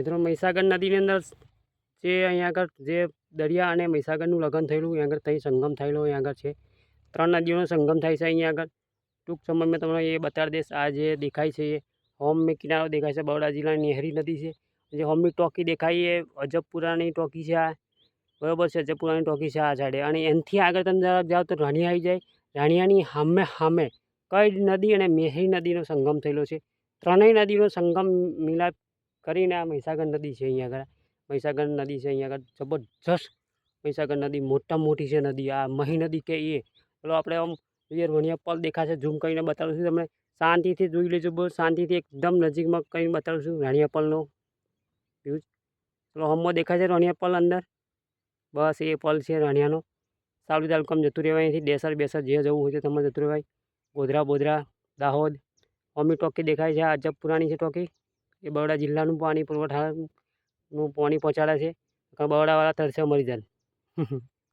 મિત્રો મહીસાગર નદીની અંદર જે અહીંયા આગળ જે દરિયા અને મહીસાગરનું લગ્ન થયેલું અહીંયા આગળ ત્યાં સંગમ થયેલો અહીંયા આગળ છે. ત્રણ નદીઓનો સંગમ થાય છે અહીંયા આગળ. ટૂંક સમયમાં તમને એ બતાડી દઈશ, આ જે દેખાય છે એ હોમની કિનારો દેખાય છે, બરોડા જિલ્લાની નેહરી નદી છે. જે હોમની ટોકી દેખાય, એ અજબપુરાની ટોકી છે આ. બરાબર છે, અજબપુરાની ટોકી છે આ સાઈડે. અને એનાથી આગળ તમે જાઓ તો રાણી આવી જાય. રાણીયાની સામે સામે કઈ નદી અને મેહરી નદીનો સંગમ થયેલો છે. ત્રણેય નદીનો સંગમ મિલાપ કરીને આ મહીસાગર નદી છે અહીંયા આગળ. મહીસાગર નદી છે અહીંયા આગળ. જબરજસ્ત મહીસાગર નદી, મોટા મોટી છે નદી, આ મહી નદી કે એ પેલો આપણે આમ જોઈએ વણિયા પલ દેખાશે, ઝૂમ કરીને બતાવું છું તમને. શાંતિથી જોઈ લેજો બહુ શાંતિથી એકદમ નજીકમાં કરીને બતાવું છું રાણીયા પલનો વ્યૂઝ ચલો હમો દેખાય છે રાણીયા પલ અંદર? બસ, એ પલ છે રાણીયાનો. સાવલી તાલુકામાં જતું રહેવાય અહીંથી. દેસર બેસર જે જવું હોય તો તમારે જતું રહેવાય. ગોધરા, બોધરા, દાહોદ. અમી ટોકી દેખાય છે. આ અજબપુરાની છે ટોકી. એ બરોડા જિલ્લાનું પાણી પુરવઠાનું પાણી પહોંચાડે છે. બરોડાવાળા તરસ્યા મરી જાય.